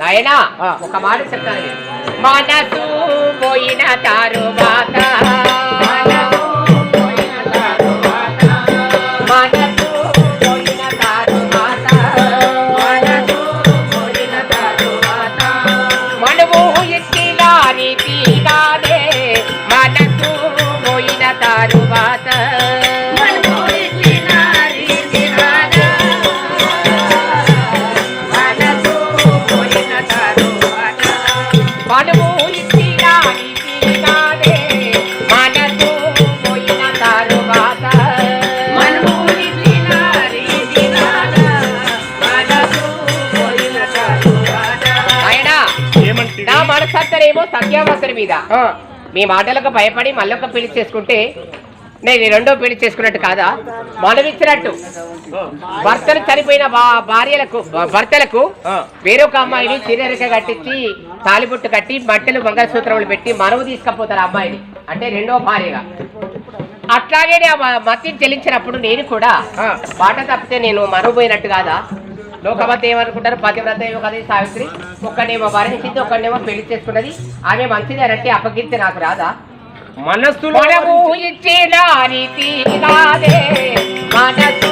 నాయనా. ఒక మాట చెప్తాను. మనసు పోయిన తరువాత మీద. మీ మాటలకు భయపడి మళ్ళొక పెళ్ళి చేసుకుంటే నేను రెండో పెళ్ళి చేసుకున్నట్టు కాదా? మనమిచ్చినట్టు భర్తలు చనిపోయిన భార్యలకు భర్తలకు వేరొక అమ్మాయిని చిరరిక కట్టించి తాలిబుట్టు కట్టి బట్టలు మంగళసూత్రములు పెట్టి మనవు తీసుకపోతారు అమ్మాయిని. అంటే రెండో భార్యగా. అట్లాగే ఆ మ- మతిని చెల్లించినప్పుడు నేను కూడా. మాట తప్పితే నేను మనుపోయినట్టు కాదా? లోకమత ఏమనుకుంటారు పతివ్రత ఏమో కదా ఈ సావిత్రి ఒక్కడేమో భరించింది ఒక్కడేమో పెళ్ళి చేసుకున్నది. ఆమె మంచిది అంటే అప్పగిస్తే నాకు రాదా? కాదే మనసు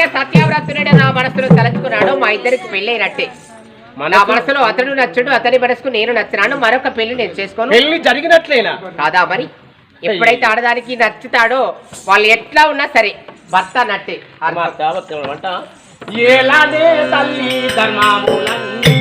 నా సత్యావ్రతుడు మనసులో తలంచుకున్నాడో మా ఇద్దరికి పెళ్ళి అయినట్టే నా మనసు మనసులో అతడు నచ్చుడు అతని మనసుకు నేను నచ్చినాను మరొక పెళ్ళి నేను చేసుకోను. పెళ్ళి జరిగినట్లేనా? కాదా మరి? ఎప్పుడైతే ఆడదానికి నచ్చుతాడో వాళ్ళు ఎట్లా ఉన్నా సరే భర్త నట్టే. తల్లి ధర్మాములన్నీ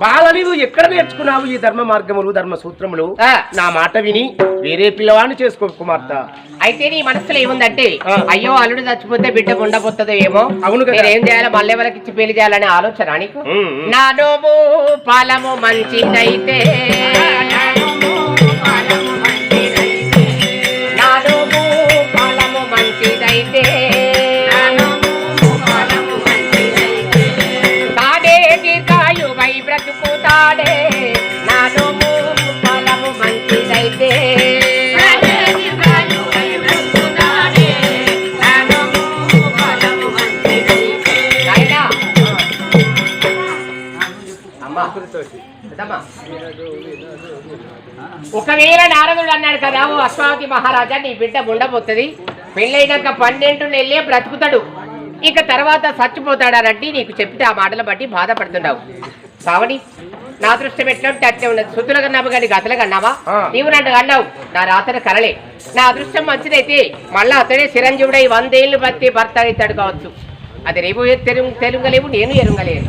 బాల నీవు ఎక్కడ నేర్చుకున్నావు ఈ ధర్మ మార్గములు ధర్మ సూత్రములు. నా మాట విని వేరే పిల్లవాడిని చేసుకో కుమార్తె అయితే నీ మనసులో ఏముందంటే. అయ్యో అల్లుడు చచ్చిపోతే బిడ్డ ఉండబోతుందో ఏమో అవును కదా. ఏం చేయాలి మళ్ళీ ఎవరికి ఇచ్చి పెళ్ళి చేయాలనే ఆలోచన నీకు. నా నోము ఫలము మంచిదైతే మంచిదైతే. బ్రతుకుతాడే. ఫలము మంచిదైతే. ఒకవేళ నారదుడు అన్నాడు కదా ఓ అశ్వావతి మహారాజా నీ బిడ్డ ఉండబోతుంది పెళ్ళైనాక పన్నెండు నెలలే బ్రతుకుతాడు. ఇక తర్వాత చచ్చిపోతాడానంటే నీకు చెప్తే ఆ మాటలు బట్టి బాధపడుతున్నావు కావడి నా దృష్టం ఎట్లా అట్లే ఉన్నది. సుతుల కన్నావు కానీ గతలు కన్నావా. నీవు నన్ను కన్నావు నా రాతను కలలే నా అదృష్టం మంచిదైతే మళ్ళా అతడే చిరంజీవుడై వందేళ్ళు బతి భర్త అవుతాడు కావచ్చు. అది రేపు తెలు తెలుగలేవు నేను ఎరుగలేను.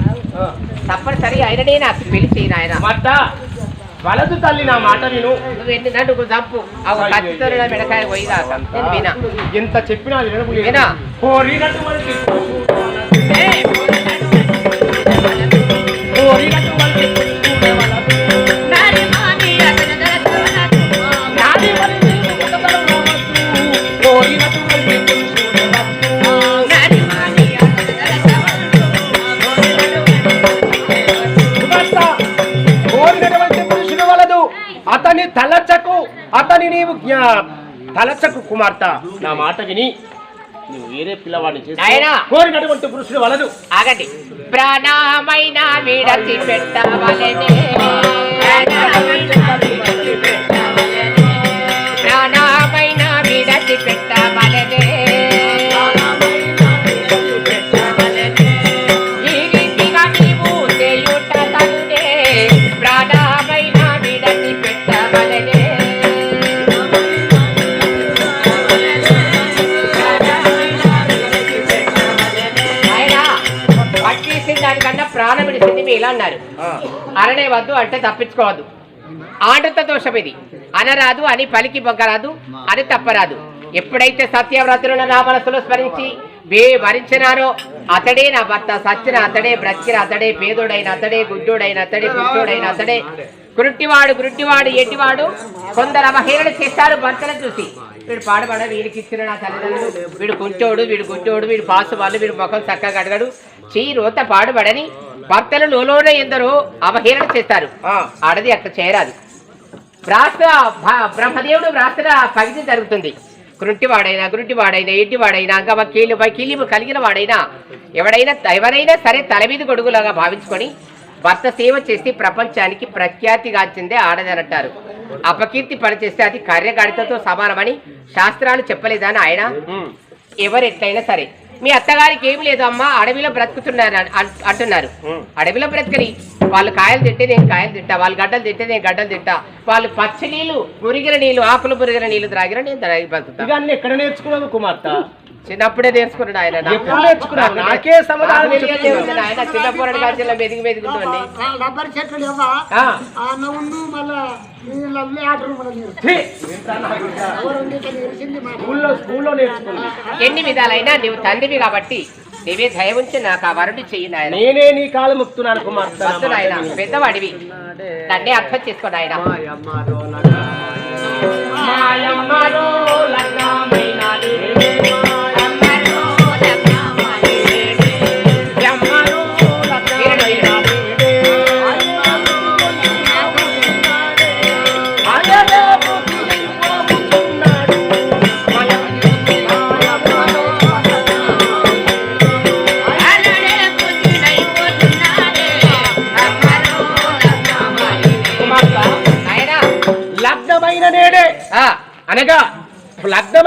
తప్పనిసరి ఆయననే నాకు పెళ్ళి చేయను ఆయన వలదు తల్లి నా మాట విను. నువ్వు ఎన్ని నన్ను చంపు ఆ ఒక కత్తితో నా మెడకాయ పోయిదాకా నేను వినా. ఎంత చెప్పినా. వినా? తలచకు కుమార్తె. నా మాట విని నువ్వు వేరే పిల్లవాడిని చేసి నాయనా. కోరినటువంటి పురుషుడు వలదు. ఆగండి. ప్రాణమైన విడచి పెట్టవలనే చేయవద్దు అంటే తప్పించుకోవద్దు. ఆడత దోషం ఇది. అనరాదు అని పలికి బొగ్గరాదు అని తప్పరాదు. ఎప్పుడైతే సత్యవ్రతులను నా మనసులో స్మరించి వే వరించినారో అతడే నా భర్త సచ్చిన అతడే బ్రతికిన అతడే పేదోడైన అతడే గుడ్డోడైన అతడే గుడ్డోడైన అతడే. గురుట్టివాడు గురుట్టివాడు ఎట్టివాడు కొందరు అవహేళన చేస్తారు భర్తను చూసి. వీడు పాడబడ వీడికి ఇచ్చిన నా తల్లిదండ్రులు. వీడు కుంటోడు వీడు గుడ్డోడు వీడు పాసు వాళ్ళు వీడు ముఖం చక్కగా అడగడు చెయ్యి రోత పాడుబడని భర్తలు లోలోనే ఎందరో అవహేళన చేస్తారు. ఆడది అక్కడ చేయరాదు రాష్ట్ర బ్రహ్మదేవుడు రాష్ట్ర పగిది జరుగుతుంది. కృంటివాడైనా గురుంటివాడైనా ఎడ్డివాడైనా అంగమ కీలు కీలిము కలిగిన వాడైనా ఎవడైనా ఎవరైనా సరే తల మీద గొడుగులాగా భావించుకొని భర్త సేవ చేసి ప్రపంచానికి ప్రఖ్యాతిగాంచిందే ఆడదనంటారు. అపకీర్తి పనిచేస్తే అది కార్యగాడితతో సమానమని శాస్త్రాలు చెప్పలేదని ఆయన? ఉమ్. ఎవరు ఎట్లయినా సరే. మీ అత్తగారికి ఏమి లేదు అమ్మా అడవిలో బ్రతుకుతున్నారు అంటున్నారు. అడవిలో బ్రతకని వాళ్ళు కాయలు తింటే నేను కాయలు తింటా వాళ్ళు గడ్డలు తింటే నేను గడ్డలు తింటా వాళ్ళు పచ్చి నీళ్ళు మురిగిన నీళ్ళు ఆకులు మురిగిన నీళ్ళు త్రాగిన నేను బతుకుతా. ఇవన్నీ ఎక్కడ నేర్చుకున్నావు కుమార్తె? చిన్నప్పుడే నేర్చుకున్నాడు ఆయన. ఎప్పుడు నేర్చుకున్నావు? నాకే సమాధానం ఆయన. మెదిగి మెదుగుతుంది రబ్బర్ చెట్లు స్కూల్లో ఎన్ని విధాలైనా నీవు తండ్రివి కాబట్టి నీవే దయ ఉంచి నాకు ఆ వరుడు చెయ్యి నాయన. నేనే నీ కాలు ముక్తున్నాను నాయన విను. పెద్దవాడివి. నన్నే అర్థం చేసుకో నాయన.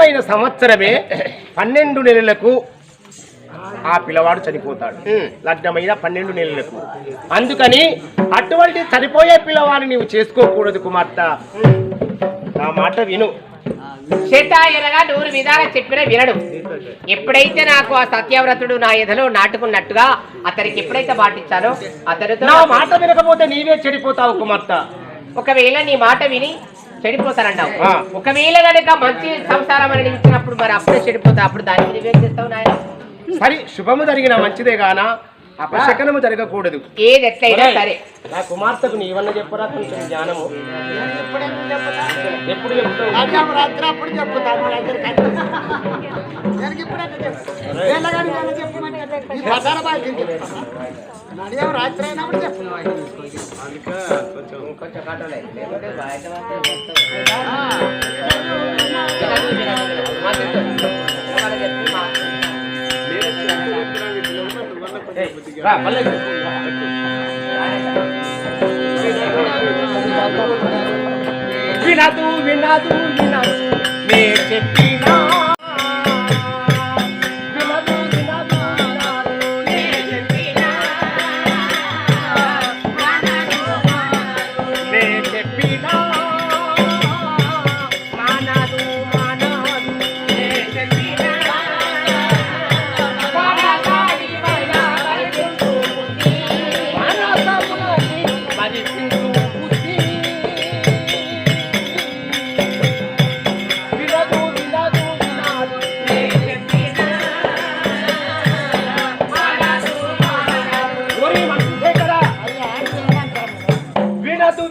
లగ్నమైన సంవత్సరమే పన్నెండు నెలలకు ఆ పిల్లవాడు చనిపోతాడు. లగ్నమైన పన్నెండు నెలలకు. అందుకని అటువంటి చనిపోయే పిల్లవాడిని నీవు చేసుకోకూడదు కుమార్తె. నా మాట విను. శతాయనగా నూరు విధాలు చెప్పిన వినడు. ఎప్పుడైతే నాకు ఆ సత్యవ్రతుడు నా ఎదలో నాటుకున్నట్టుగా అతనికి ఎప్పుడైతే పాటించానో అతనితో నా మాట వినకపోతే నీవే చెడిపోతావు కుమార్తె. ఒకవేళ నీ మాట విని చెడిపోతానంటావు ఆ. ఒకవేళ కనుక మంచి సంసారం అని ఇచ్చినప్పుడు మరి అప్పుడే చెడిపోతా అప్పుడు దానికి నువ్వేం చేస్తావు నాయన? సరి శుభము జరిగిన మంచిదే గాన? అపశకనము జరగకూడదు. ఏది ఎట్లయినా సరే. నా కుమార్తెకు నీవన్న చెప్పరా కొంచెం జ్ఞానము? ఎప్పుడు చెప్తావు? రాజ్యం రాత్రి అప్పుడు చెప్పుతాను మన అందరికీ. నేను ఇప్పుడైతే చెప్తాను. వేళగాని వేళ చెప్పమంటే ఈ ప్రధాన బాధ్యత చెప్తాను. నడియం రాత్రి అయినప్పుడు చెప్పు కొంచెం కాటలే. లేకపోతే బయట వాడితే మొత్తం. వినదు, వినదు, వినదు. మాట్లాడు. ఎవరు చెప్పి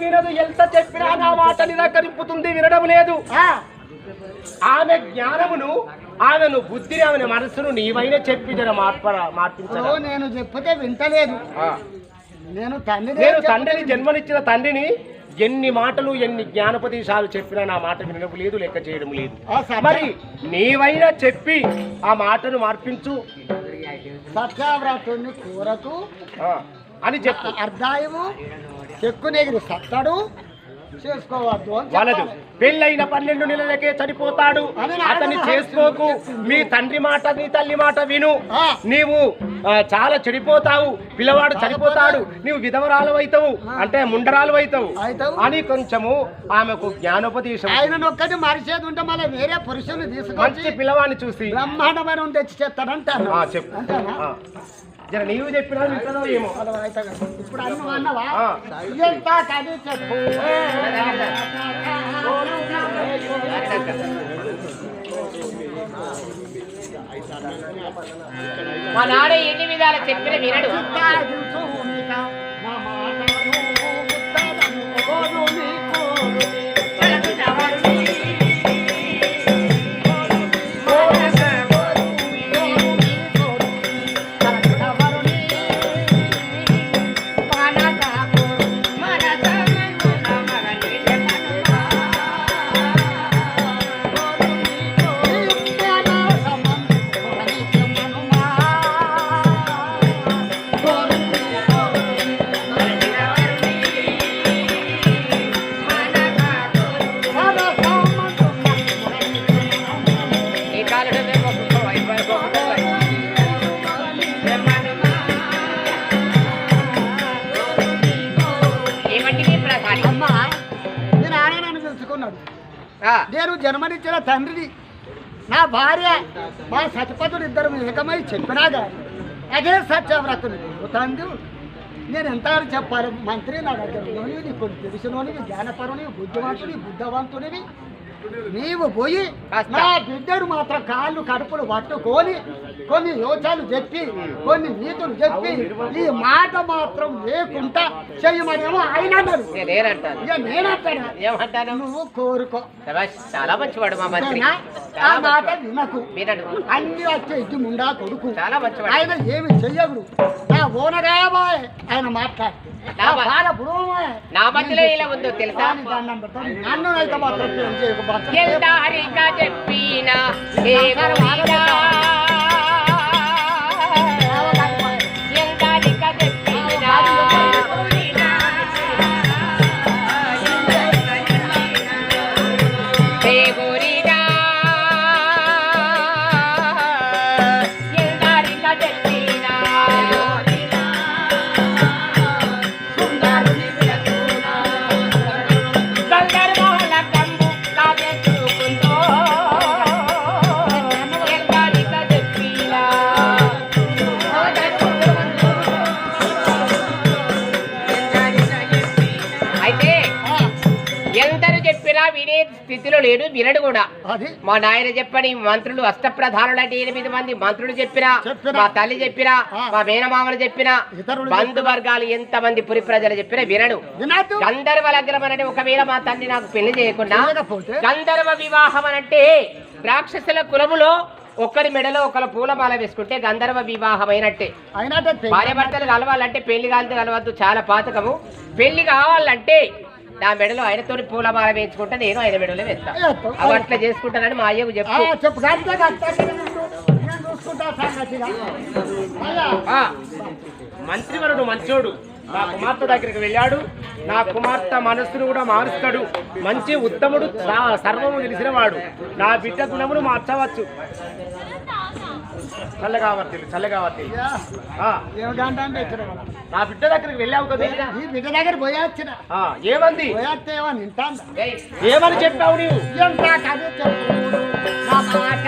వినదు ఎంత చెప్పినా నా మాట నిరాకరింపుతుంది వినడం లేదు. ఆమె జ్ఞానమును ఆమెను బుద్ధిని ఆమె మనసును నీవైనా చెప్పి జర మార్పరా మార్పించరా. నేను చెప్పితే వింటలేదు. నేను తండ్రి నేను తండ్రిని జన్మనిచ్చిన తండ్రిని ఎన్ని మాటలు ఎన్ని జ్ఞానోపదేశాలు చెప్పినా నా మాట వినడం లేదు లెక్క చేయడం లేదు. మరి నీవైనా చెప్పి ఆ మాటను మార్పించు. సత్యావ్రతుని కూరకు అని చెప్పు. అర్ధాయము చెక్కు నెగిరి సత్తడు చేసుకోవద్దు వాళ్ళదు. పెళ్ళైన పన్నెండు నెలలకే చనిపోతాడు. అని నా అతన్ని అర్థం చేసుకోకు. మీ తండ్రి మాట నీ తల్లి మాట విను. నీవు చాలా చెడిపోతావు. పిల్లవాడు చనిపోతాడు. నీవు విధవరాలు అవుతావు అంటే ముండరాలు అవుతావు అవుతావు. అని కొంచెము ఆమెకు జ్ఞానోపదేశం ఆయన ఒక్కటి మరిచేది ఉంటే మళ్ళీ వేరే పురుషుని తీసుకొచ్చి పిల్లవాడిని చూసి. బ్రహ్మాండమైన తెచ్చి చేస్తాడంటారు. ఆ, చెప్పు. అంతేనా. జర నీవు చెప్పినా వింటదో ఏమో. ఇప్పుడు అన్ను అన్నవా? కది చెప్పు. మా నాన్న ఎన్ని విధాలు చెప్పిన వినడు. తండ్రిని. నా భార్య మా సతిపతులు ఇద్దరు ఏకమై చెప్పినా కానీ అదే సత్యవ్రతుడు తండ్రి నేను ఎంత చెప్పాలి? మంత్రి నా దగ్గర ఉన్నోనివి, నీకు తెలిసినోనివి జ్ఞానపరునివి బుద్ధివంతుని బుద్ధవంతునివి. నీవు పోయి. నా బిడ్డడు మాత్రం కాళ్ళు కడుపులు పట్టుకొని కొన్ని యోచనలు చెప్పి కొన్ని నీతులు చెప్పి ఈ మాట మాత్రం లేకుండా చెయ్యమనేమో ఆయన నేనంటాను. నువ్వు కోరుకో. చాలా మంచివాడు మా మంత్రి. అంతేనా? ఆ మాట. వినకు. అన్ని వచ్చే ఇటు ముండా కొడుకు. చాలా మంచివాడు. ఆయన ఏమి చెయ్యడు. నా ఓనగాయబాయ్ ఆయన మాట్లాడు. నా బా- బాల బుడవమాయ్. నా మధ్యలో ఇలా ఉందో తెలుసా దాని దండం స్థితిలో లేడు వినడు కూడా. మా నాయన చెప్పని మంత్రులు అష్టప్రధానులు అంటే ఎనిమిది మంది మంత్రులు చెప్పినా. మా తల్లి చెప్పినా. మా మేనమామలు చెప్పినా ఇతరులు బంధువర్గాలు ఎంత మంది పురి ప్రజలు చెప్పినా వినడు. గంధర్వ లగ్నం అనేది ఒకవేళ మా తండ్రి నాకు పెళ్ళి చేయకుండా? గంధర్వ వివాహం అంటే రాక్షసుల కులములో ఒకరి మెడలో ఒకరు పూలమాల వేసుకుంటే గంధర్వ వివాహం అయినట్టే. అయినట్టే. భార్య భర్తలు కలవాలంటే పెళ్ళి కాలితే కలవద్దు చాలా పాతకము. పెళ్ళి కావాలంటే నా మెడలో ఆయనతో పూలమాల వేయించుకుంటే నేను ఆయన మెడలో వేస్తాను. అవి అట్లా చేసుకుంటానని మా అయ్యకు చెప్పు. మంత్రివరుడు మంచోడు. నా కుమార్తె దగ్గరికి వెళ్ళాడు. నా కుమార్తె మనస్సును కూడా మారుస్తాడు. మంచి ఉత్తముడు సర్వము తెలిసిన వాడు. నా బిడ్డ గుణమును మార్చవచ్చు. చల్లగా వర్తిల్లు చల్లగా వర్తిల్లు. నా బిడ్డ దగ్గరికి వెళ్ళావు కదా ఈ బిడ్డ దగ్గర పోయొచ్చిన. ఏమంది? ఏమని చెప్పావు నీవు? నా మాట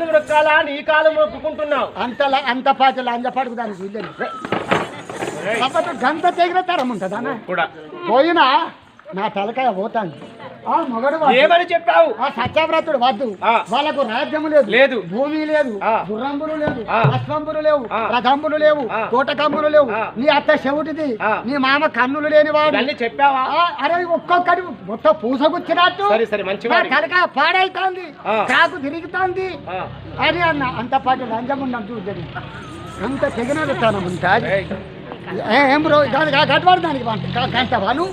కాళ్ళు మొక్కాలా నీ కాళ్ళు మొక్కుకుంటున్నావు అంత అంత పాట లంజ పడుకు దానికి కాకపోతే గంట తెగిన తరం ఉంటుందా పోయినా నా తలకాయ పోతాను. ఏమని చెప్పావు ఆ సత్యవ్రతుడు వద్దు. వాళ్ళకు రాజ్యము లేదు లేదు. భూమి లేదు. గుర్రంబులు లేదు ఆ. అశ్వంబులు లేవు. రథంబులు లేవు. కోటకంబులు లేవు. నీ అత్త చెవిటిది. నీ మామ కన్నులు లేని వాడు చెప్పావా అరే ఒక్కొక్కటి మొత్తం పూసగుచ్చినట్టు సరే తలకాయ పాడైతుంది. కాకు తిరుగుతుంది. అని అన్న అంత పాటు ఉన్నాం చూడండి అంత తెగిన తనం ఉంటుంది ఏం బ్రో గట్వాడు దానికి గంట వాను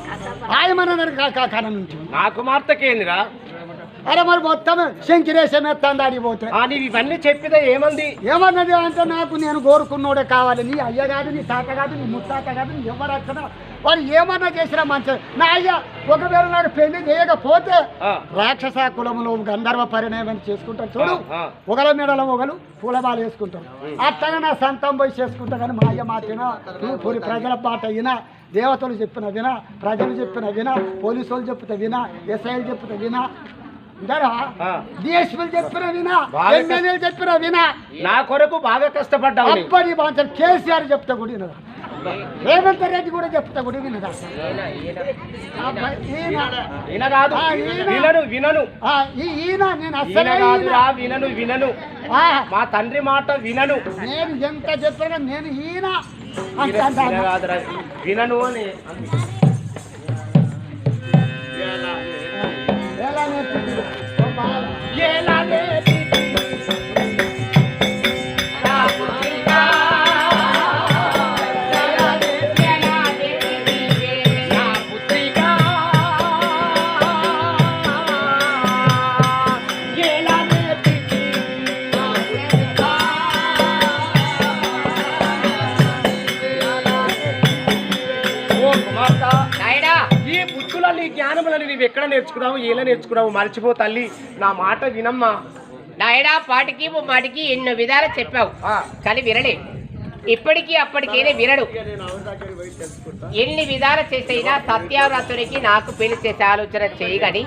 ఆయమన్న దానికి కన నుంచి. నా కుమార్తెకేందిరా అరే మరి మొత్తం శంకిరేశం ఎత్తాను దాడి పోతే. ఇవన్నీ చెప్పితే ఏమంది? ఏమన్నది అంటే నాకు నేను కోరుకున్నోడే కావాలి. నీ అయ్య కాదు నీ తాత కాదు నీ ముత్తాత కాదు నీ ఎవరు వచ్చినా వాడు ఏమన్నా చేసినా మంచిది నా అయ్య ఒకవేళ నాడు పెళ్ళి చేయకపోతే. రాక్షస కులములో గంధర్వ పరిణయం చేసుకుంటారు చూడు. ఒకల మెడల ఒకలు పూలబాలు వేసుకుంటారు అట్టగా నా సంతం పోయి చేసుకుంటా కానీ మా అయ్య మాటిన పూరి ప్రజల మాట వినా దేవతలు చెప్పిన వినా ప్రజలు చెప్పిన వినా పోలీసు వాళ్ళు చెప్తే వినా ఎస్ఐలు చెప్తే వినా. డిఎస్పీలు చెప్పిన వినా బాగా ఎమ్మెల్యేలు చెప్పిన వినా. నా కొరకు బాగా కష్టపడ్డావు. అప్పటి కేసీఆర్ చెప్తా కూడా వినదా రేవంత్ రెడ్డి కూడా చెప్తా కూడా వినదా. వినను వినను. ఈయన నేను అసలే. వినను మా తండ్రి మాట వినను. నేను ఎంత చెప్పినా నేను ఈయన. వినను అని. Yeah. ఈ బుద్ధులని ఈ జ్ఞానములని నీవు ఎక్కడ నేర్చుకున్నావు ఎలా నేర్చుకున్నావు? మర్చిపో తల్లి నా మాట వినమ్మా. నాయనా పాటికి మాటికి ఎన్నో విధాలు చెప్పావు. కానీ వినలే. ఇప్పటికీ అప్పటికేనే వినడు. ఎన్ని విధాలు చేసైనా సత్యావ్రతునికి నాకు పెళ్ళి చేసే ఆలోచన చేయగని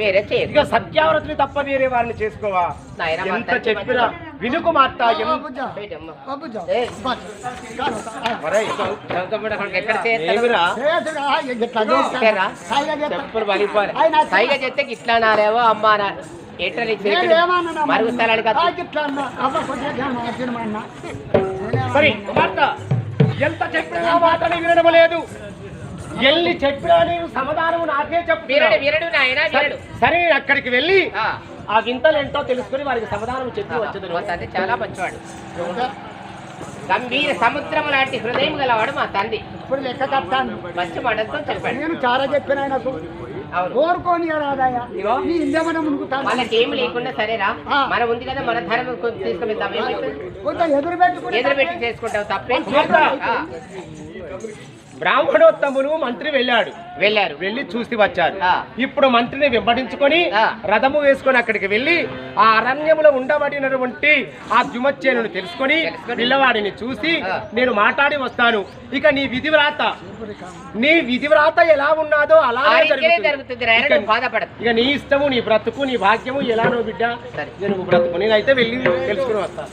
వేరే చేయదు సత్యావ్రతిని తప్ప వేరే వారిని చేసుకోవా? ఎంత చెప్పినా వినుకు? సైగా చెప్తే ఇట్లా అమ్మా నేను? సరే కుమార్తె ఎంత చెప్పినా మాటని వినడం లేదు ఎల్లి చెప్పినా నీవు సమాధానం నాకే చెప్పు. వినడు వినడు నాయన సరే నేను అక్కడికి వెళ్ళి ఆ, వింతలు ఏంటో తెలుసుకుని వారికి సమాధానం చెప్పి మా వచ్చేది తండ్రి చాలా మంచివాడు. గంభీర సముద్రం లాంటి హృదయం గలవాడు మా తండ్రి. ఇప్పుడు లెక్క కట్టాను మంచి మాటలతో చెప్పాడు. నేను చాలా చెప్పిన ఆయనకు. కోరుకోని రాదాయా? ఇగో. నీ ఇందేమన్నా మునుగుతాను వాళ్ళకి ఏమి లేకుండా సరేరా. మనం ఉంది కదా మన ధర ఏమైతుంది? కొంత ఎదురు పెట్టుకుని ఎదురు పెట్టి చేసుకుంటావు తప్పేం. బ్రాహ్మణోత్తములు మంత్రి వెళ్ళాడు వెళ్ళారు వెళ్ళి చూసి వచ్చారు. ఇప్పుడు మంత్రిని వెంబడించుకొని. రథము వేసుకొని అక్కడికి వెళ్ళి ఆ అరణ్యములో ఉండబడినటువంటి ఆ జుమచ్చేను తెలుసుకొని. పిల్లవాడిని చూసి. నేను మాట్లాడి వస్తాను ఇక నీ విధి వ్రాత నీ విధి వ్రాత ఎలా ఉన్నాదో నాయన ఇక- నీ ఇష్టము నీ బ్రతుకు నీ భాగ్యము ఎలానో బిడ్డ. నేను బ్రతుకు నేనైతే వెళ్ళి తెలుసుకుని వస్తాను